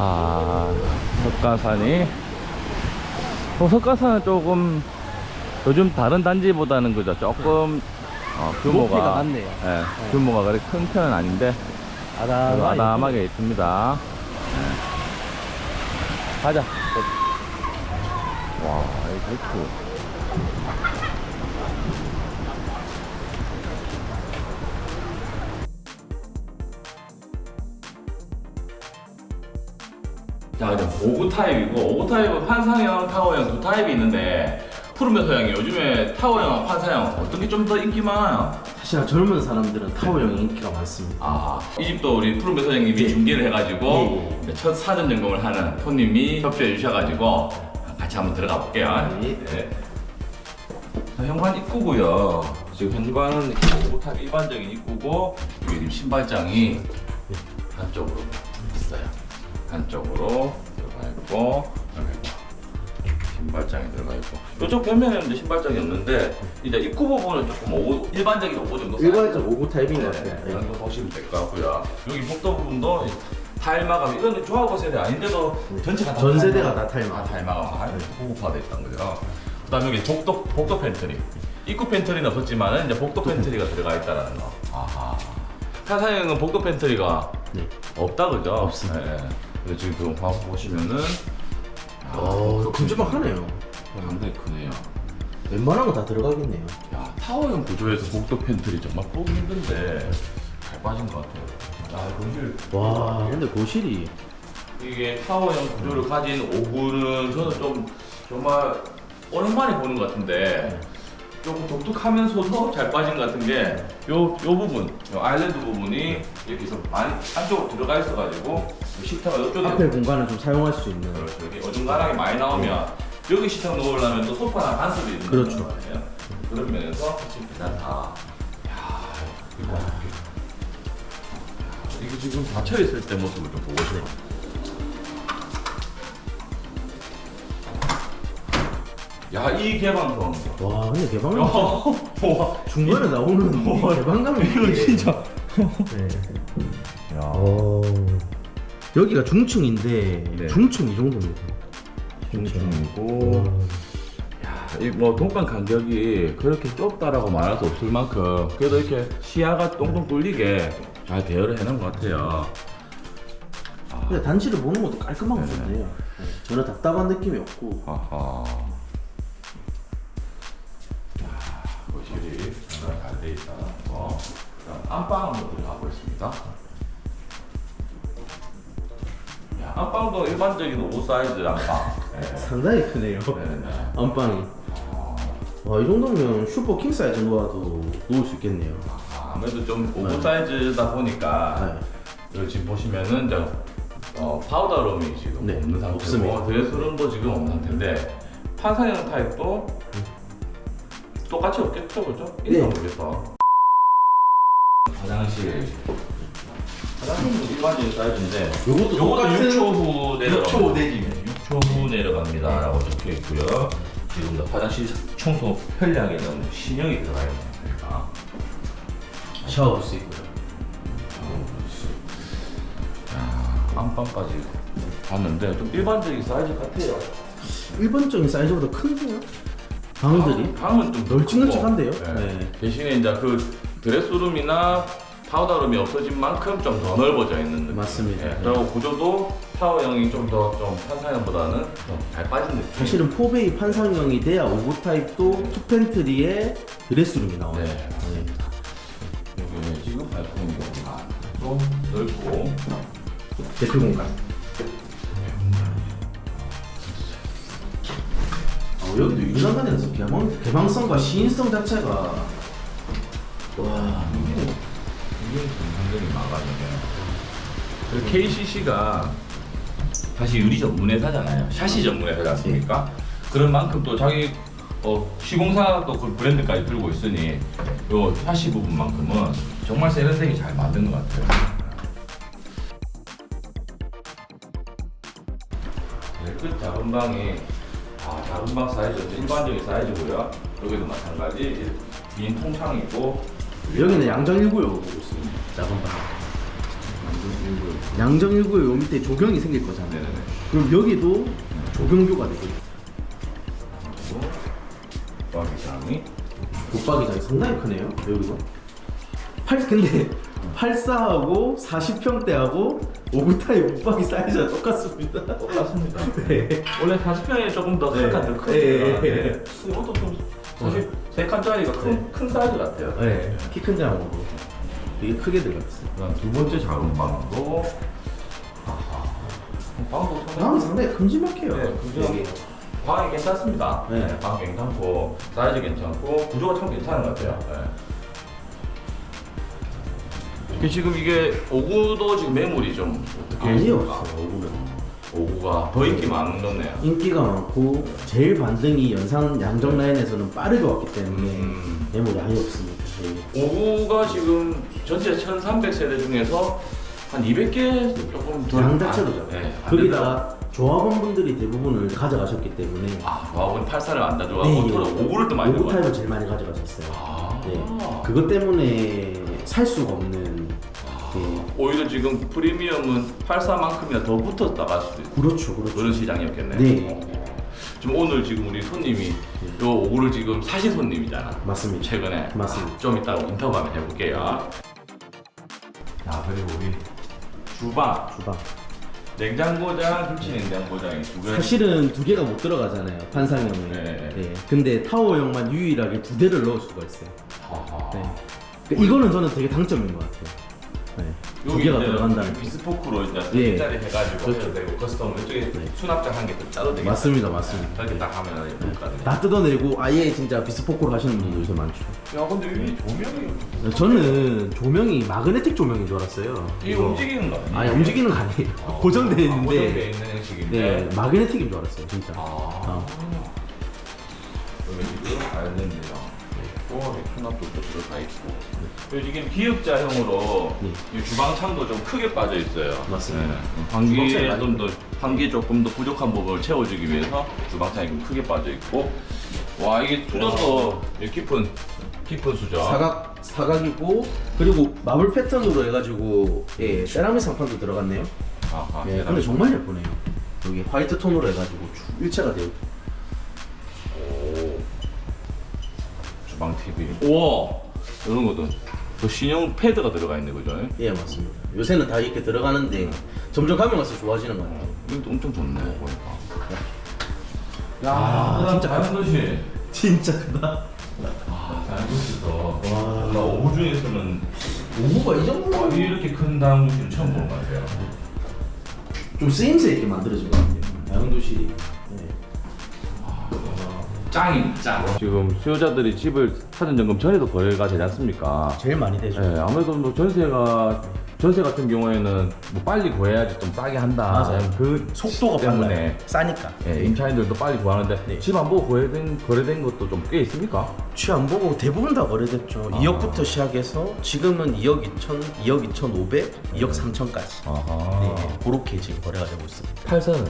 아, 석가산이. 어, 석가산은 조금 요즘 다른 단지보다는 그죠? 조금 어, 규모가. 높이가 낮네요. 예, 규모가 그렇게 큰 편은 아닌데 그래도 아담하게. 아담하게 있습니다. 예. 가자. 와, 이발 자, 이제 5구 타입이고 5구 타입은 환상형, 타워형 두 타입이 있는데 푸르메 서형이 요즘에 타워형, 환상형 어떤 게 좀 더 인기 많아요? 사실 젊은 사람들은 타워형이 인기가 많습니다. 아, 이 집도 우리 푸른배 사장님이 네. 중계를 해가지고 예, 예. 첫 사전 점검을 하는 손님이 협조해 주셔가지고 같이 한번 들어가 볼게요. 네. 네. 자, 현관 입구고요. 지금 현관은 오탑 일반적인 입구고 여기 지금 신발장이 한쪽으로 있어요. 한쪽으로 들어가 있고 신발장이 들어가 있고 이쪽 벽면에는 신발장이 없는데 이제 입구 부분은 조금 오, 일반적인 오고 정도 일반적 5구 타입인 것 네, 같아요. 이런 거 보시면 될 것 같고요. 여기 복도 부분도 타일 마감 이거는 조합 세대 아닌데도 전체가 다 전 타일 세대가 마감. 다 타일 마감. 다 타일 마감 아, 호흡화돼 있던 거죠. 그다음에 여기 복도 복도 팬트리. 입구 팬트리는 없었지만은 이제 복도 팬트리가 들어가 있다라는 거. 아하. 타사형은 복도 팬트리가 네. 없다 그죠? 없습니다. 네. 근데 지금 방 보시면은 어, 큼지막하네요. 상당히 크네요. 웬만한 거 다 들어가겠네요. 야 타워형 구조에서 복도 팬트리 정말 보기 힘든데 잘 빠진 것 같아요. 아, 공실 와, 근데 고실이 이게 타워형 구조를 가진 5구는 저는 좀 정말 오랜만에 보는 것 같은데 조금 독특하면서도 잘 빠진 것 같은 게 요 요 부분, 요 아일랜드 부분이 이렇게 해서 많이 안쪽으로 들어가 있어가지고 요 식탁가 이쪽에 앞에 공간을 좀 사용할 수 있는. 그렇죠. 여기 어중간하게 많이 나오면 여기 식탁 놓으려면 또 소파나 간섭이 있는 그렇죠. 거예요. 그런 면에서 훨씬 괜찮다. 야, 이거? 이게 지금 닫혀 있을 때 모습을 좀 보고 싶어. 야, 이 개방성. 와, 근데 야, 개방감 와, 중간에 나오는 이 와, 개방감이 이거. 진짜. 네. 야, 어. 여기가 중층인데 네. 중층 이 정도입니다. 중층이고. 와. 이뭐 동간 간격이 그렇게 좁다라고 말할 수 없을 만큼 그래도 이렇게 시야가 똥똥 뚫리게 잘 대여를 해놓은 것 같아요. 근데 단지를 보는 것도 깔끔하고 네. 좋네요. 네. 전혀 답답한 느낌이 없고. 아하. 안방 한번 들어가고 있습니다. 야, 안방도 일반적인 5 사이즈 안방. 네. 상당히 크네요. 네, 네. 안방이. 와, 이 정도면 슈퍼 킹 사이즈 놓아도 놓을 수 있겠네요. 아, 아무래도 좀 오브 네. 사이즈다 보니까 네. 여기 지금 보시면은 이제 어, 파우더룸이 지금 네, 없는 상태고 없습니다. 드레스룸도 지금 없는 상태인데 판사형 타입도 똑같이 없겠죠, 그죠? 있나 네. 모르겠다. 화장실. 화장실은 일반적인 사이즈인데 요것도 요것도 똑같은 6초 후 내려갑니다. 6초 내지면 6초 후 내려갑니다라고 적혀 있고요. 지금 도 화장실 청소 편리하게는 신형이 들어가 있네요. 그러니까. 샤워 볼수 있고요. 야, 안방까지 봤는데 좀 일반적인 사이즈 같아요. 일반적인 사이즈보다 큰데요? 방들이? 방, 은좀 널찍널찍한데요? 네. 네. 대신에 이제 그 드레스룸이나 파우더룸이 없어진 만큼 좀 더 넓어져 있는 느낌. 맞습니다. 예, 그리고 구조도 타워형이 좀 더 좀 판사형보다는 좀 잘 빠진 느낌. 사실은 포베이 판상형이 돼야 오브 타입도 투펜트리에 드레스룸이 나와요. 네. 네. 여기 지금 발코니 좀 넓고 대표 공간. 어, 여기도 유난간에서 개방, 개방성과 시인성 자체가 와 이게 굉장히 많아요. 그 KCC가 사실 유리 전문 회사잖아요. 샤시 전문 회사지 않습니까? 그런 만큼 또 자기 어, 시공사 또 그 브랜드까지 들고 있으니 요 샤시 부분만큼은 정말 세련되게 잘 만든 것 같아요. 네, 끝 작은 방이 아 작은 방 사이즈 일반적인 사이즈고요. 여기도 마찬가지 빈 통창이고 여기는 양장 1구역으로 보고 있습니다. 작은 방. 양정 1구에 요 밑에 조경이 생길 거잖아요. 네네네. 그럼 여기도 조경교가 되겠죠. 그리고 와기장이 붙박이장이 상당히 크네요. 여기서. 팔 근데 84하고 40평대하고 5구타의 붙박이 사이즈가 똑같습니다. 똑같습니다. 네. 원래 40평이 조금 더 네. 한칸더 네, 크니까. 네, 네. 이것도 좀 사실 어. 세 칸짜리가 큰, 네. 큰 사이즈 같아요. 네, 키 큰 장으로 되게 크게 들어갔어요. 두 번째 작은 아, 방도 방도 나는 상당히 큼지막해요. 네, 큼지막해요. 방이 괜찮습니다. 네. 네, 방 괜찮고 사이즈 괜찮고 구조가 참 괜찮은 것 같아요. 네. 지금 이게 오구도 지금 매물이 좀 어떻게 아니 없어요, 오구면. 오구가 더 인기 많은 거네요. 인기가 많고 제일 반등이 연상 양정 네. 라인에서는 빠르게 왔기 때문에 음. 매물 양이 없습니다. 오구가 지금 전체 1,300 세대 중에서 한 200개 조금 더 양 자체로죠. 네, 거기다 조합원 분들이 대부분을 가져가셨기 때문에 아 조합원 8사를 안다 조합원 네, 5구를 또 많이 오구 타입을 제일 많이 가져가셨어요. 아, 네. 그것 때문에 살 수가 없는 네. 오히려 지금 프리미엄은 84만큼이나 더 붙어 나갈 수도 있고 그렇죠, 그렇죠. 그런 시장이었겠네요. 네. 어. 지금 오늘 지금 우리 손님이 요 오구를 지금 사신 손님이잖아. 맞습니다. 최근에 맞습니다. 아, 좀 이따가 인터뷰 한번 해볼게요. 자 그리고 우리 주방 주방. 냉장고장, 김치 냉장고장이 두 개. 사실은 두 개가 못 들어가잖아요. 판상형에. 네. 네. 근데 타워형만 유일하게 두 대를 넣을 수가 있어요. 아하. 네. 그러니까 이거는 저는 되게 당점인 것 같아요. 네. 두 개가 들어간다는 게. 비스포크로 이제 예. 세 개짜리 해가지고 그렇죠. 해도 되고 커스텀 이쪽에 네. 수납장 한개더 짜도 되겠다. 맞습니다, 맞습니다. 이렇게 딱 하면 예쁘거든요. 다 뜯어내고 아예 진짜 비스포크로 하시는 분들 요새 많죠. 야 근데 이 조명이 저는 조명이 마그네틱 조명인 줄 알았어요. 이 이거. 움직이는 거? 아니 움직이는 거 아니에요. 아, 고정되어 아, 고정되어 있는데 있는 형식인데. 네 마그네틱인 줄 알았어요 진짜. 아. 그러면 지금 아일랜드랑 있고 수납도 또 들어가 있고. 그 이게 기역자형으로 네. 이 주방 창도 좀 크게 빠져 있어요. 맞습니다. 네. 환기에 주방창이 많이 좀더 환기 조금 더 부족한 부분을 채워주기 위해서 주방 창이 좀 크게 빠져 있고. 와 이게 수전도 깊은 깊은 수전. 사각 사각이고 그리고 마블 패턴으로 해가지고 예 세라믹 상판도 들어갔네요. 아하. 예, 근데 정말 예쁘네요. 여기 화이트 톤으로 해가지고 쭉 일체가 되어 있고. 오. 주방 TV. 우와 이런 것도 그 신형 패드가 들어가 있네 그죠? 예 맞습니다. 요새는 다 이렇게 들어가는데 점점 가면 갈수록 좋아지는 것 같아요. 이것도 엄청 좋네 보니까. 아, 진짜 다른 도시. 진짜 크다. 아 도시에서. 와. 나 오구 중에서는 오구가 이 와, 정도 이렇게 큰 다른 도시는 처음 보는 것 같아요. 좀 쓰임새 있게 만들어진 것 같아요. 양도실 짱이 짱. 지금 수요자들이 집을 사전 점검 전에도 거래가 되지 않습니까? 제일 많이 되죠. 네, 아무래도 뭐 전세가 전세 같은 경우에는 뭐 빨리 구해야지 좀 싸게 한다. 맞아요. 그 속도가 때문에 빨라요. 싸니까. 예, 임차인들도 빨리 구하는데 네. 집 안 보고 거래된 거래된 것도 좀 꽤 있습니까? 취 안 보고 대부분 다 거래됐죠. 아. 2억부터 시작해서 지금은 2억 2천, 2억 2,500, 2억 3천까지. 아하. 네, 그렇게 지금 거래가 되고 있습니다. 팔선은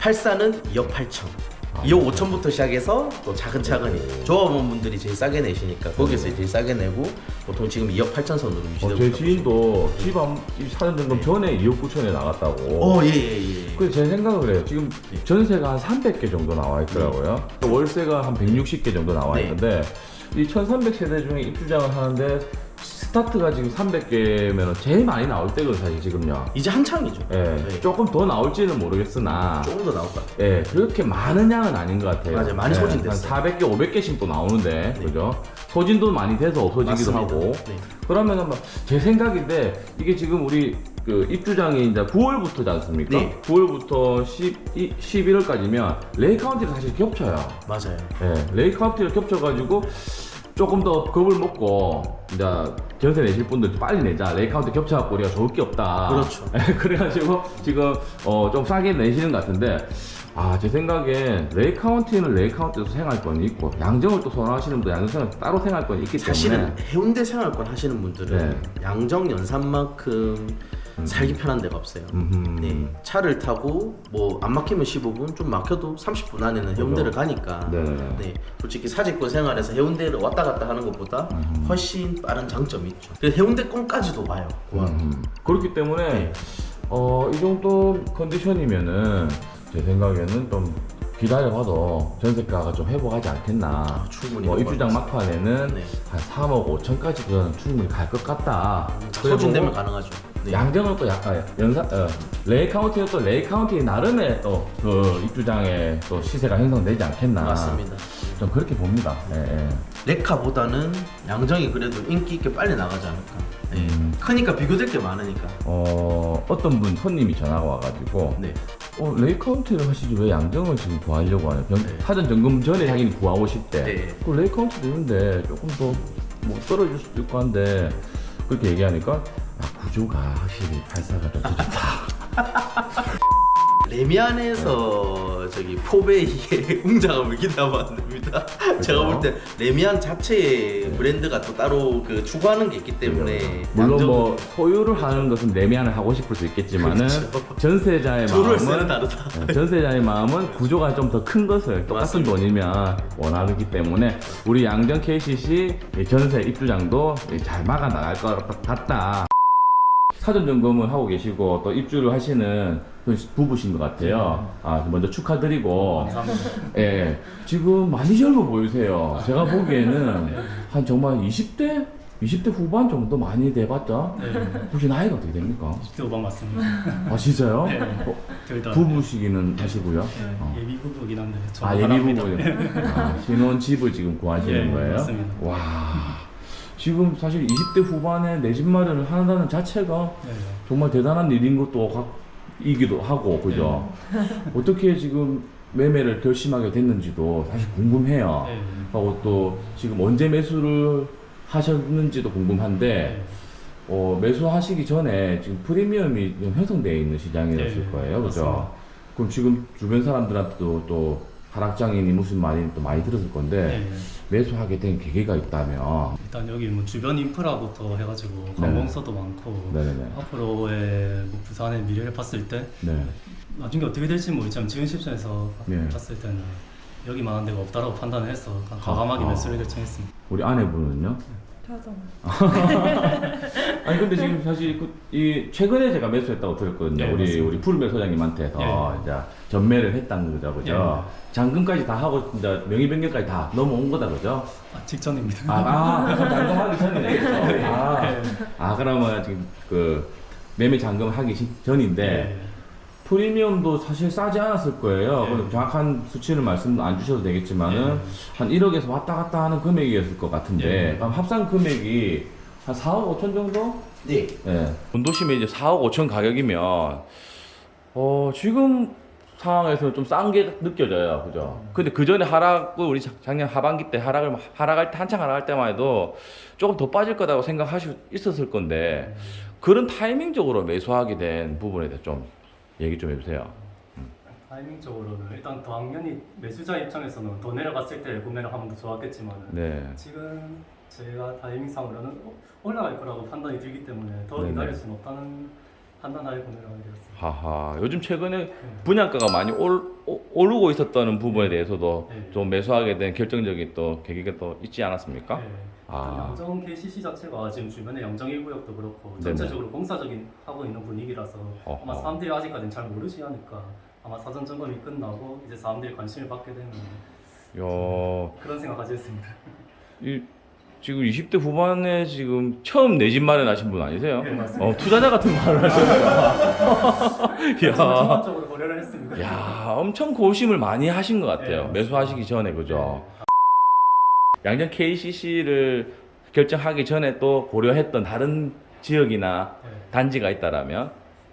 84는 2억 8천. 아, 2억 5천부터 시작해서 또 차근차근히 조합원분들이 제일 싸게 내시니까 거기서 제일 싸게 내고 보통 지금 2억 8천 선으로 어, 유지되고 제 있다고 지인도 집 안, 이 사전 점검 전에 2억 9천에 나갔다고. 어, 예, 예, 예. 그래서 제 생각은 그래요. 지금 전세가 한 300개 정도 나와 있더라고요. 월세가 한 160개 정도 나와 네. 있는데 이 1300 세대 중에 입주장을 하는데 스타트가 지금 300개면 제일 많이 나올 때거든요, 사실 지금요. 이제 한창이죠. 예, 네. 조금 더 나올지는 모르겠으나 조금 더 나올 것 같아요. 예, 그렇게 많은 양은 아닌 것 같아요. 맞아요. 많이 예, 소진됐어요. 한 400개, 500개씩 또 나오는데, 그죠? 소진도 많이 돼서 없어지기도 맞습니다. 하고. 네. 그러면은 막제 생각인데, 이게 지금 우리 그 입주장이 이제 9월부터지 않습니까? 네. 9월부터 10, 11월까지면 레이 카운티를 사실 겹쳐요. 맞아요. 예, 레이 카운티를 겹쳐가지고 조금 더 겁을 먹고 이제 전세 내실 분들 빨리 내자 레이카운트 겹쳐갖고 우리가 좋을 게 없다 그렇죠. 예, 그래가지고 지금 어, 좀 싸게 내시는 것 같은데 아 제 생각에 레이카운티는 레이카운티에서 생활권이 있고 양정을 또 선호하시는 분들 양정 따로 생활권이 있기 때문에 사실은 해운대 생활권 하시는 분들은 네. 양정 연산만큼 살기 편한 데가 없어요. 음흠. 네, 차를 타고 뭐 안 막히면 15분, 좀 막혀도 30분 안에는 해운대를 가니까. 네네네. 네, 솔직히 사직권 생활에서 해운대를 왔다 갔다 하는 것보다 훨씬 빠른 장점이 있죠. 그래서 해운대권까지도 와요. 음. 그렇기 때문에 네. 어, 이 정도 컨디션이면은 제 생각에는 좀 기다려봐도 전세가가 좀 회복하지 않겠나. 충분히 뭐 입주장 회복할 막판에는 네. 한 3억 5천까지는 충분히 갈 것 같다. 소진되면 그리고 가능하죠. 네. 양정은 또 약간 연사 어, 레이 카운티는 또 레이 카운티 나름의 또 그 입주장의 또 시세가 형성되지 않겠나. 맞습니다. 좀 그렇게 봅니다. 예, 예. 레카보다는 양정이 그래도 인기 있게 빨리 나가지 않을까. 네. 음. 크니까 비교될 게 많으니까. 어 어떤 분 손님이 전화가 와가지고 네. 어, 레이 카운티를 하시지 왜 양정을 지금 구하려고 하냐? 병, 네. 사전 점검 전에 자기는 구하고 싶대. 네. 그 레이 카운티도 있는데 조금 더 뭐 떨어질 수도 있고 한데 그렇게 얘기하니까 아, 구조가 확실히 발사가 좀더 좋다. 레미안에서 저기 포베이의 웅장함을 기대하면 안 됩니다. 제가 볼 때 레미안 자체의 브랜드가 또 따로 그 추구하는 게 있기 때문에 물론 뭐 소유를 하는 것은 내면을 하고 싶을 수 있겠지만은 그렇죠. 전세자의 마음은. 네, 전세자의 마음은 구조가 좀 더 큰 것을 똑같은 맞습니다. 돈이면 원하기 때문에 우리 양정 KCC 이 전세 입주장도 잘 막아 나갈 것 같다. 사전 점검을 하고 계시고 또 입주를 하시는 그 부부신 것 같아요. 아 먼저 축하드리고 예 지금 많이 젊어 보이세요. 제가 보기에는 한 정말 20대 20대 후반 정도 많이 돼봤자 네, 혹시 나이가 어떻게 됩니까? 10대 5반 맞습니다. 아 진짜요? 네. 어, 다. 부부시기는 하시고요. 네, 어. 예비 부부긴 한데 저도 아 예비 바랍니다. 부부 아, 신혼 집을 지금 구하시는 예, 거예요? 맞습니다. 와 지금 사실 20대 후반에 내 집 마련을 한다는 자체가 네, 정말 대단한 일인 것도 각- 이기도 하고 그죠? 어떻게 지금 매매를 결심하게 됐는지도 사실 궁금해요. 네. 하고 또 지금 언제 매수를 하셨는지도 궁금한데 네. 어, 매수하시기 전에 지금 프리미엄이 좀 형성되어 있는 시장이었을 네, 거예요, 그죠? 그럼 지금 주변 사람들한테도 또 하락장애인이 무슨 말이 또 많이 들었을 건데 네. 매수하게 된 계기가 있다면 일단 여기 뭐 주변 인프라부터 해가지고 관공서도 많고 네네네. 앞으로의 뭐 부산의 미래를 봤을 때 네. 나중에 어떻게 될지 모르지만 지금 시점에서 네. 봤을 때는 여기 만한 데가 없다라고 판단을 해서 과감하게 아. 매수를 결정했습니다. 우리 아내분은요? 저도 아니 근데 지금 사실 그, 이 최근에 제가 매수했다고 들었거든요. 네, 우리 맞습니다. 우리 푸르메 소장님한테서 네. 이제 전매를 했다는 거죠, 그죠? 잔금까지 다 하고 이제 명의 변경까지 다 넘어온 거다, 그죠? 아, 직전입니다. 아, 아 그럼 잔금하기 전이네. 아, 네. 아 그러면 지금 그 매매 잔금 하기 시- 전인데 네. 프리미엄도 사실 싸지 않았을 거예요. 네. 정확한 수치를 말씀 안 주셔도 되겠지만은 네. 한 1억에서 왔다 갔다 하는 금액이었을 것 같은데 네. 그럼 합산 금액이 한 4억 5천 정도? 네. 예. 본도심에 이제 4억 5천 가격이면 어 지금 상황에서는 좀 싼 게 느껴져요, 그죠? 근데 그 전에 하락을 우리 작- 작년 하반기 때 하락을 하락할 때 한창 하락할 때만 해도 조금 더 빠질 거라고 생각하시 있었을 건데 그런 타이밍적으로 매수하게 된 부분에 대해 좀 얘기 좀 해주세요. 타이밍적으로는 일단 당연히 매수자 입장에서는 더 내려갔을 때 구매를 하면 더 좋았겠지만 네. 지금 제가 타이밍상으로는 어, 올라갈 거라고 판단이 들기 때문에 더 네네. 기다릴 수는 없다는 판단하에 구매를 하게 되었습니다. 하하. 요즘 최근에 분양가가 많이 올, 오- 오르고 있었다는 부분에 대해서도 네. 좀 매수하게 된 결정적인 또 계기가 또 있지 않았습니까? 네. 아. 양정 KCC 자체가 지금 주변에 양정 1구역도 그렇고 네네. 전체적으로 공사적인 하고 있는 분위기라서 어허. 아마 사람들이 아직까지는 잘 모르지 않을까 아마 사전 점검이 끝나고 이제 사람들이 관심을 받게 되면 야, 그런 생각 가지겠습니다. 이, 지금 20대 후반에 지금 처음 내 집 마련하신 분 아니세요? 네, 맞습니다. 어, 투자자 같은 말을. 야, 전반적으로 고려를 했습니다. 야, 엄청 고심을 많이 하신 것 같아요. 네. 매수하시기 전에 그죠? 양정 KCC를 결정하기 전에 또 고려했던 다른 지역이나 네. 단지가 있다라면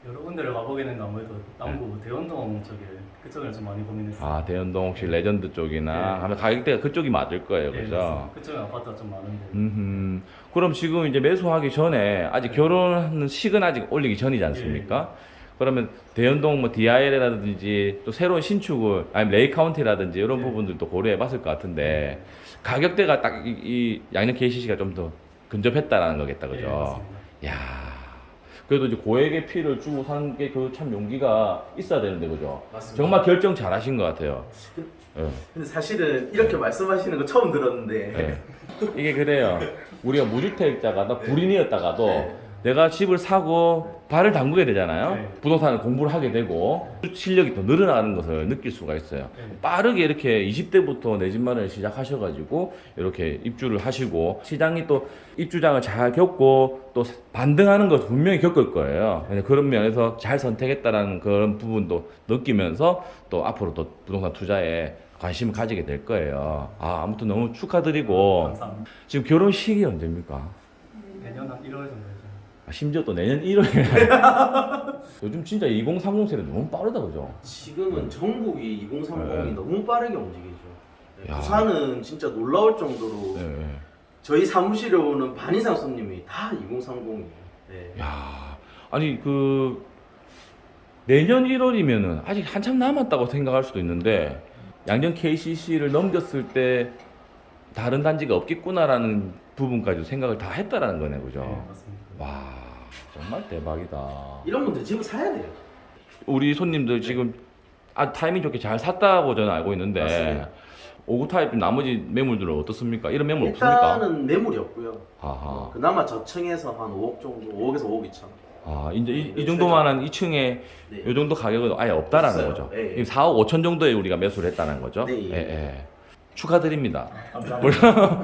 여러 군데를 가보기는 아무래도 남구 대원동 쪽에 그쪽을 좀 많이 고민했어요. 아 대연동 혹시 레전드 쪽이나 네. 하면 가격대가 그쪽이 맞을 거예요, 네, 그죠? 맞습니다. 그쪽에 아파트가 좀 많은데 음, 그럼 지금 이제 매수하기 전에 아직 네. 결혼하는 식은 아직 올리기 전이지 않습니까? 그러면 대연동 뭐 DIL이라든지 또 새로운 신축을 아니면 레이 카운티라든지 이런 네. 부분들도 고려해봤을 것 같은데 가격대가 딱 이 양녕 KCC가 좀 더 근접했다라는 거겠다, 네, 그죠? 맞습니다. 야, 그래도 이제 고액의 피를 주고 사는 게 그 참 용기가 있어야 되는데 그죠? 맞습니다. 정말 결정 잘하신 것 같아요. 예. 근데 사실은 이렇게 말씀하시는 거 처음 들었는데 예. 이게 그래요. 우리가 무주택자가 나 불인이었다가도 네. 내가 집을 사고 발을 담그게 되잖아요. 네. 부동산을 공부를 하게 되고 실력이 더 늘어나는 것을 느낄 수가 있어요. 네. 빠르게 이렇게 20대부터 내 집 마련을 시작하셔가지고 이렇게 입주를 하시고 시장이 또 입주장을 잘 겪고 또 반등하는 것 분명히 겪을 거예요. 그런 면에서 잘 선택했다라는 그런 부분도 느끼면서 또 앞으로 또 부동산 투자에 관심을 가지게 될 거예요. 아, 아무튼 너무 축하드리고 감사합니다. 지금 결혼식이 언제입니까? 내년 한 1월 정도 심지어 또 내년 1월에 요즘 진짜 2030 세대 너무 빠르다 그죠? 지금은 전국이 2030이 네. 너무 빠르게 움직이죠. 네, 야. 부산은 진짜 놀라울 정도로 네. 네. 저희 사무실에 오는 반 이상 손님이 다 2030이에요. 네. 야, 아니 그 내년 1월이면은 아직 한참 남았다고 생각할 수도 있는데 양정 KCC를 넘겼을 때 다른 단지가 없겠구나라는 부분까지 생각을 다 했다라는 거네, 그죠? 네, 맞습니다. 와, 정말 대박이다. 이런 분들 집을 사야 돼요. 우리 손님들 지금 아 타이밍 좋게 잘 샀다고 저는 알고 있는데 맞습니다. 오구 타입 나머지 매물들은 어떻습니까? 이런 매물 없습니까? 일단은 매물이 없고요. 아하. 그나마 저층에서 한 5억 정도, 5억에서 5억 2천. 아 이제 이, 네, 이 정도만한 2층에 네. 이 정도 가격은 아예 없다라는 없어요. 거죠. 예, 예. 이 4억 5천 정도에 우리가 매수를 했다는 거죠. 네, 예. 예, 예. 축하드립니다. 벌써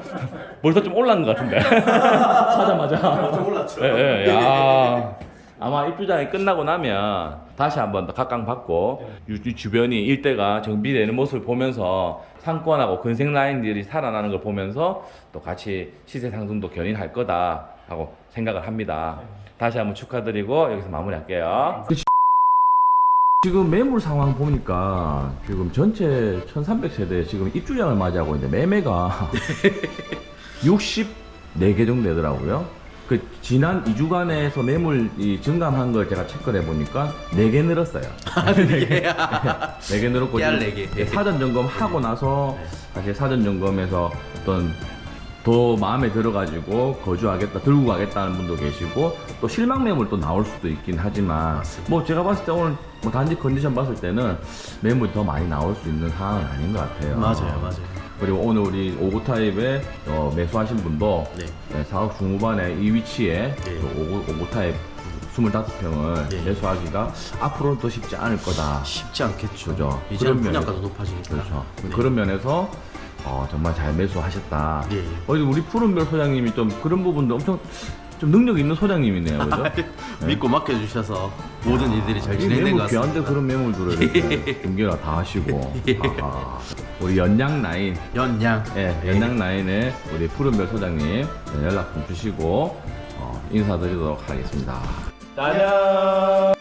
벌써 좀 올랐는 것 같은데 사자마자. 좀 올랐죠. 예, 예. 야. 아마 입주장이 끝나고 나면 다시 한번 더 각광받고 이, 이 주변이 일대가 정비되는 모습을 보면서 상권하고 근생 라인들이 살아나는 걸 보면서 또 같이 시세 상승도 견인할 거다 하고 생각을 합니다. 다시 한번 축하드리고 여기서 마무리할게요. 지금 매물 상황 보니까 지금 전체 1300세대 지금 입주량을 맞이하고 있는데 매매가 64개 정도 되더라고요. 그 지난 2주간에서 매물이 증감한 걸 제가 체크를 해보니까 4개 늘었어요. 4개 늘었고 깨알 지금 네 개. 예, 사전 점검하고 나서 사실 사전 점검에서 어떤 더 마음에 들어가지고 거주하겠다 들고 가겠다는 분도 계시고 또 실망 매물 또 나올 수도 있긴 하지만 뭐 제가 봤을 때 오늘 뭐 단지 컨디션 봤을 때는 매물이 더 많이 나올 수 있는 상황은 아닌 것 같아요. 맞아요, 맞아요. 그리고 오늘 우리 5구 타입에 어, 매수하신 분도 네. 네, 4억 중후반에 이 위치에 네. 그 5구, 5구 타입 25평을 네. 매수하기가 앞으로는 더 쉽지 않을 거다. 쉽지 않겠죠. 그죠. 이제는 그런 분양가도 면에서- 높아지니까. 그렇죠. 네. 그런 면에서 어, 정말 잘 매수하셨다. 예, 예. 어디 우리 푸른별 소장님이 좀 그런 부분도 엄청 좀 능력 있는 소장님이네요, 그죠? 믿고 맡겨주셔서 모든 일들이 잘 이 진행된 것 매물 귀한데 같습니다. 그런 매물들을 이렇게 등기나 다 하시고 예. 아하. 우리 연양 라인 연양. 예, 연양 라인에 우리 푸른별 소장님 연락 좀 주시고 어, 인사드리도록 하겠습니다. 짜잔!